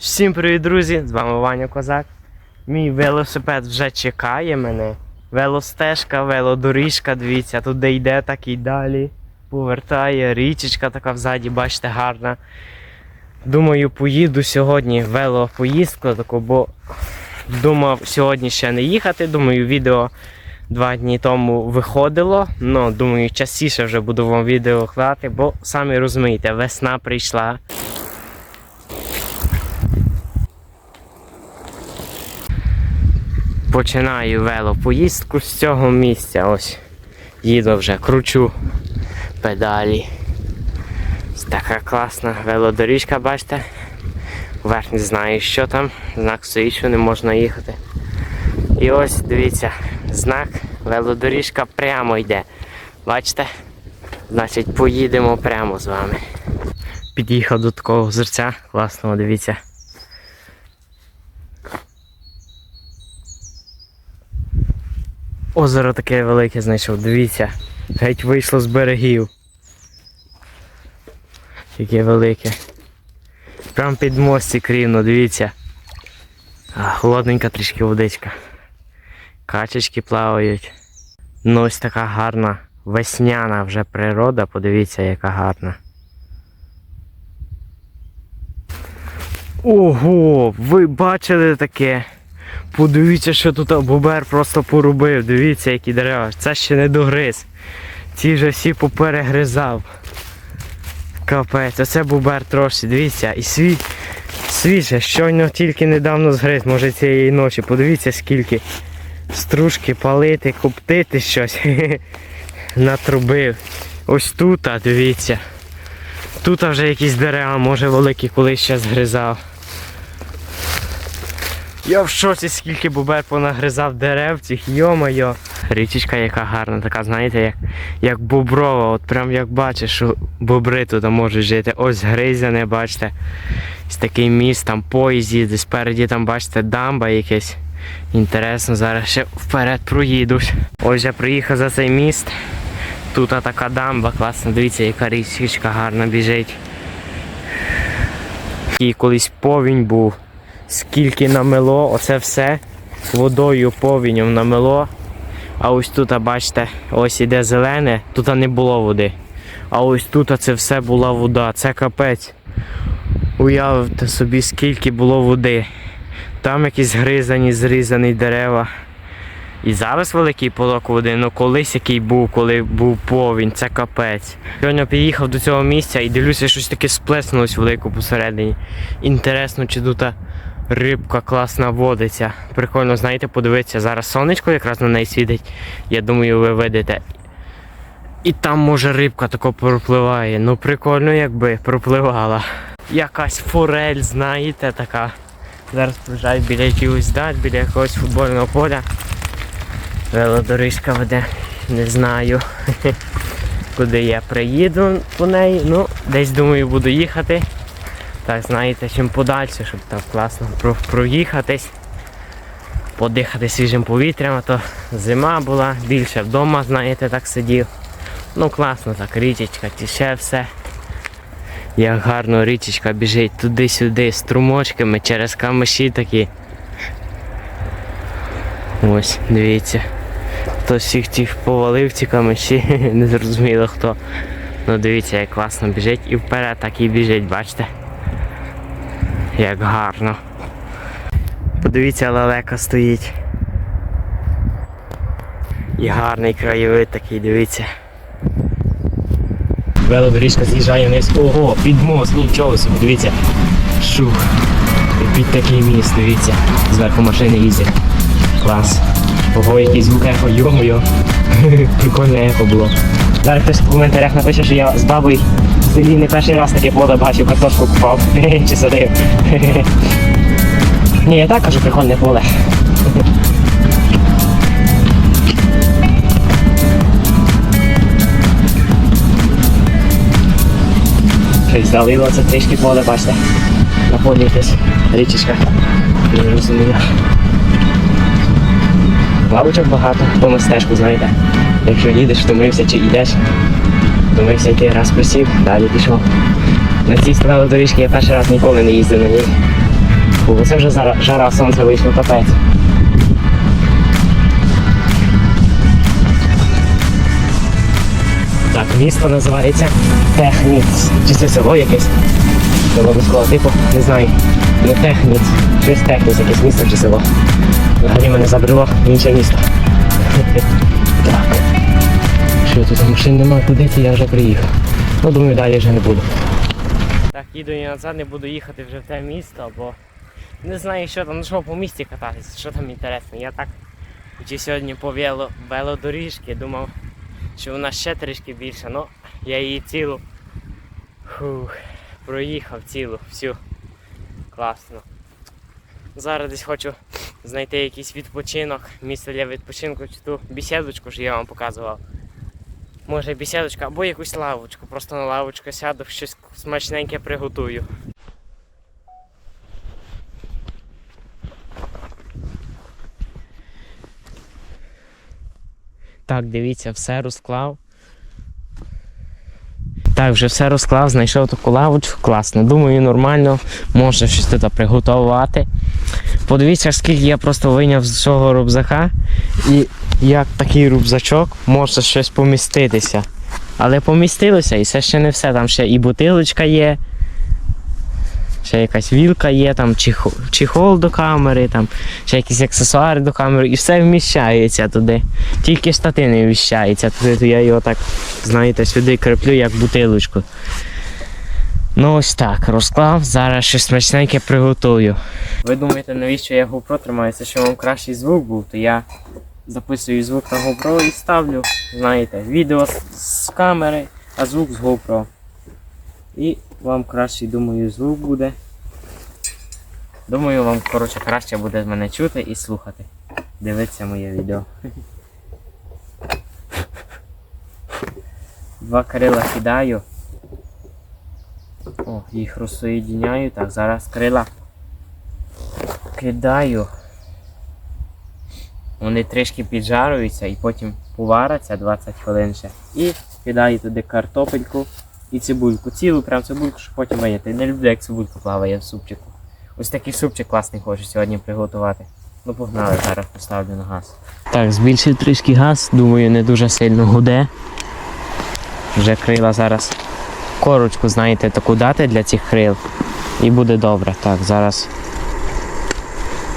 Всім привіт, друзі! З вами Ваня Козак. Мій велосипед вже чекає мене. Велостежка, велодоріжка, дивіться, тут де йде, так і далі. Повертає, річечка така взаді, бачите, гарна. Думаю, поїду сьогодні велопоїздку, таку, бо думав сьогодні ще не їхати. Думаю, відео два дні тому виходило. Ну, думаю, частіше вже буду вам відео клати, бо самі розумієте, весна прийшла. Починаю велопоїздку з цього місця. Ось їду вже, кручу педалі. Така класна велодоріжка, бачите? Вверх не знаю, що там. Знак стоїть, що не можна їхати. І ось дивіться, знак, велодоріжка прямо йде. Бачите? Значить, поїдемо прямо з вами. Під'їхав до такого озерця, класного, дивіться. Озеро таке велике знайшов, дивіться. Геть вийшло з берегів. Яке велике. Прям під мостик рівно, дивіться. А, холодненька трішки водичка. Качечки плавають. Ну ось така гарна весняна вже природа, подивіться, яка гарна. Ого, ви бачили таке? Подивіться, що тут бобер просто порубив. Дивіться, які дерева. Це ще не догриз. Ці вже всі поперегризав. Капець, оце бобер трошки, дивіться, і свій, свіже, щойно тільки недавно згриз, може цієї ночі. Подивіться скільки стружки палити, коптити щось. Натрубив. Ось тут, дивіться. Тут вже якісь дерева, може великі колись ще згризав. Я в шоці, скільки бубер понагризав дерев цих, йо-моє. Річечка яка гарна, така, знаєте, як, як боброва. От прям як бачиш, що бобри тут можуть жити. Ось гризяне, бачите. Ось такий міст, там поїзд їде, спереді там, бачите, дамба якась. Інтересно, зараз ще вперед проїдуть. Ось я приїхав за цей міст. Тут така дамба, класна, дивіться, яка річечка гарна біжить. І колись повінь був скільки намело, оце все водою повінням намело. А ось тут, бачите, ось іде зелене, тут не було води. А ось тут це все була вода. Це капець. Уявте собі, скільки було води. Там якісь гризані, зрізані дерева. І зараз великий поток води, ну колись який був, коли був повінь, це капець. Сьогодні приїхав до цього місця і дивлюся, щось таке сплеснулось велико посередині. Інтересно, чи тут рибка класна водиться. Прикольно, знаєте, подивитися. Зараз сонечко якраз на неї світить. Я думаю, ви видите. І там може рибка тако пропливає. Ну прикольно, якби пропливала. Якась форель, знаєте, така. Зараз приїжджають біля якогось дат, біля якогось футбольного поля. Велодоріжка веде. Не знаю. Куди я приїду по неї. Ну, десь думаю буду їхати. Так, знаєте, чим подальше, щоб так класно про- проїхатись, подихати свіжим повітрям, а то зима була, більше вдома, знаєте, так сидів. Ну класно так, річечка, тіше все. Як гарно річечка біжить туди-сюди струмочками через камиші такі. Ось, дивіться. Хто всіх тих повалив ці камиші, не зрозуміло хто. Ну дивіться, як класно біжить і вперед так і біжить, бачите? Як гарно. Подивіться, лелека стоїть. І гарний краєвид такий, дивіться. Велодоріжка з'їжджає вниз. Ого, під мост, нічого собі, дивіться. Шух. Під такий міст, дивіться. Зверху машини їздять. Клас. Ого, який звук ехо, йо-моє. Прикольне ехо було. Зараз хтось в коментарях напише, що я з бабою в не перший раз таке поле бачив, картошку купав чи садив. Ні, я так кажу, прикольне поле. Щось залило це трішки поле, бачите. На полі якась річечка. Не розумію. Лавочок багато, по стежку, знаєте. Якщо їдеш, втомився чи йдеш, втомився йти раз присів, далі пішов. На цій велодоріжці я перший раз ніколи не їздив на ній. Фу, це вже зараз жара сонце вийшло капець. Так, місто називається Техніц. Чи це село якесь? Село міського типу, не знаю. Ну Техніц. Щось Техніц, якесь місто чи село. Взагалі мене забрело інше місто. Так. Що тут машин немає, куди це я вже приїхав. Ну думаю, далі вже не буду. Так, їду і назад, не буду їхати вже в те місто, бо не знаю, що там, ну що по місті кататися, що там інтересно. Я так чи сьогодні по вело, велодоріжки думав, що вона ще трішки більша, ну я її цілу фух, проїхав цілу, всю. Класно. Зараз десь хочу знайти якийсь відпочинок, місце для відпочинку, чи ту бесідочку, що я вам показував. Може бесідочка або якусь лавочку. Просто на лавочку сяду, щось смачненьке приготую. Так, дивіться, все розклав. Так, вже все розклав, знайшов таку лавочку, класно. Думаю, нормально, можна щось тут приготувати. Подивіться, скільки я просто вийняв з цього рюкзака. І як такий рюкзачок може щось поміститися. Але помістилося і це ще не все. Там ще і бутилочка є. Ще якась вілка є, там чехол, чехол до камери, там ще якісь аксесуари до камери, і все вміщається туди. Тільки штати не вміщається туди, то я його так, знаєте, сюди креплю як бутилочку. Ну ось так, розклав, зараз щось смачненьке приготую. Ви думаєте, навіщо я GoPro тримаю? Це щоб вам кращий звук був, то я записую звук на GoPro і ставлю, знаєте, відео з- камери, а звук з GoPro. І вам кращий, думаю, звук буде. Думаю, вам коротше краще буде мене чути і слухати. Дивіться моє відео. Два крила кидаю. О, їх розсоєдиняю. Так, зараз крила кидаю. Вони трішки піджаруються і потім поваряться 20 хвилин ще. І кидаю туди картопельку і цибульку. Цілу прям цибульку, щоб потім вияти. Не люблю, як цибулька плаває в супчику. Ось такий супчик класний хочу сьогодні приготувати. Ну погнали, зараз поставлю на газ. Так, збільшив трішки газ, думаю, не дуже сильно гуде. Вже крила зараз корочку, знаєте, таку дати для цих крил. І буде добре. Так, зараз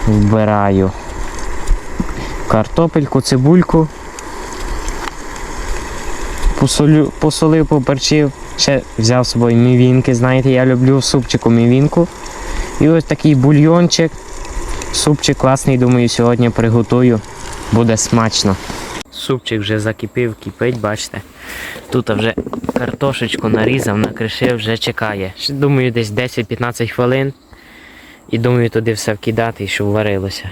вбираю картопельку, цибульку. Посолю, посолив, поперчив. Ще взяв з собою мівінки. Знаєте, я люблю супчику мівінку. І ось такий бульйончик. Супчик класний, думаю, сьогодні приготую. Буде смачно. Супчик вже закипів, кипить, бачите. Тут вже картошечку нарізав, накришив, вже чекає. Думаю, десь 10-15 хвилин. І думаю, туди все вкидати, щоб варилося.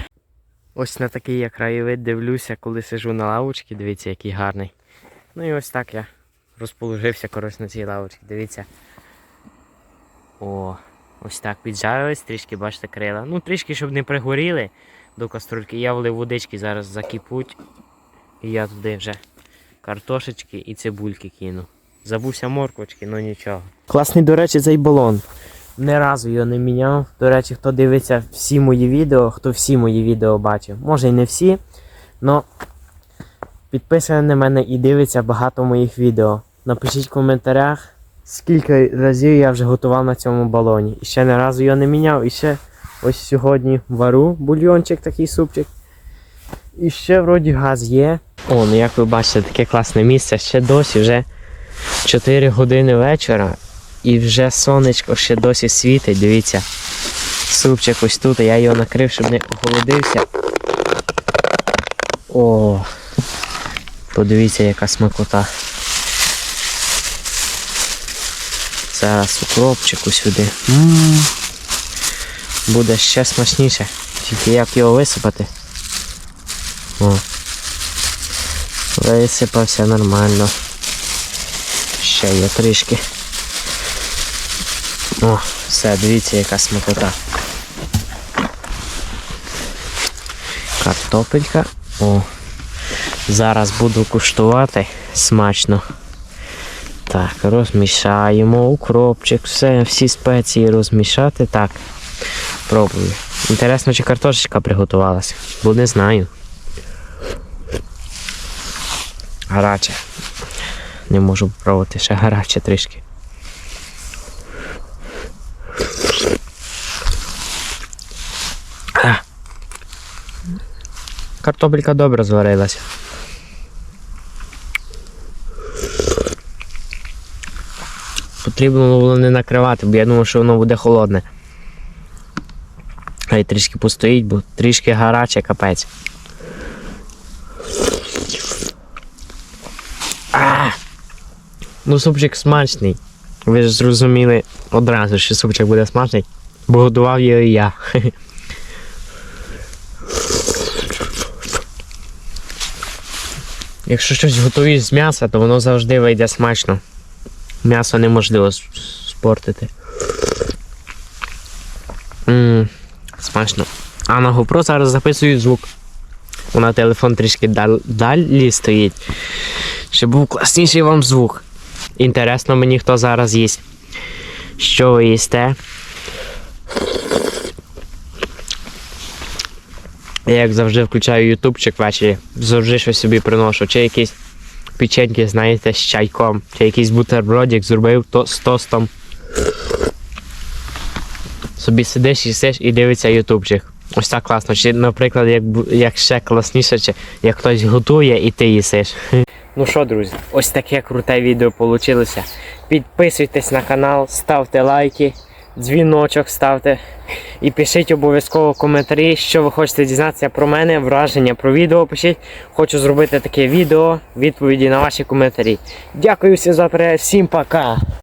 Ось на такий я краєвид дивлюся, коли сижу на лавочці, дивіться, який гарний. Ну і ось так я розположився коротше на цій лавочці. Дивіться. О, ось так піджарились, трішки, бачите, крила. Ну, трішки, щоб не пригоріли до каструльки. Я влив водички зараз закипуть. І я туди вже картошечки і цибульки кину. Забувся морквочки, ну нічого. Класний, до речі, цей балон. Ні разу його не міняв. До речі, хто дивиться всі мої відео, хто всі мої відео бачив. Може і не всі, але підписаний на мене і дивиться багато моїх відео. Напишіть в коментарях, скільки разів я вже готував на цьому балоні. І ще не разу його не міняв. І ще ось сьогодні вару бульйончик, такий супчик. І ще вроді газ є. О, ну як ви бачите, таке класне місце. Ще досі вже 4 години вечора. І вже сонечко ще досі світить, дивіться. Супчик ось тут, я його накрив, щоб не охолодився. О, подивіться, яка смакота. Зараз укропчику сюди. Буде ще смачніше. Тільки як його висипати. О. Висипався нормально. Ще є трішки. О, все, дивіться, яка смакота. Картопелька. О. Зараз буду куштувати смачно. Так, розмішаємо укропчик, все, всі спеції розмішати. Так, пробую. Інтересно, чи картошечка приготувалася, бо не знаю. Гаряче. Не можу попробувати, ще гаряче трішки. Картопелька добре зварилася. Потрібно було не накривати, бо я думав, що воно буде холодне. Хай трішки постоїть, бо трішки гаряче капець. А! Ну, супчик смачний. Ви ж зрозуміли одразу, що супчик буде смачний, бо готував його і я. Якщо щось готуєш з м'яса, то воно завжди вийде смачно. М'ясо неможливо спортити. Ммм, смачно. А на GoPro зараз записую звук. На телефон трішки дал- далі стоїть. Щоб був класніший вам звук. Інтересно мені, хто зараз їсть. Що ви їсте? Я як завжди включаю ютубчик ввечері, завжди щось собі приношу. Чи якісь печеньки, знаєте, з чайком, чи якийсь бутербродик зробив то, з тостом. Собі сидиш, їсиш і дивиться ютубчик. Ось так класно. Чи, наприклад, як, як ще класніше, чи як хтось готує і ти їсиш. Ну що, друзі, ось таке круте відео вийшло. Підписуйтесь на канал, ставте лайки, дзвіночок ставте і пишіть обов'язково коментарі, що ви хочете дізнатися про мене, враження про відео. Пишіть. Хочу зробити таке відео, відповіді на ваші коментарі. Дякую всім за перегляд, всім пока!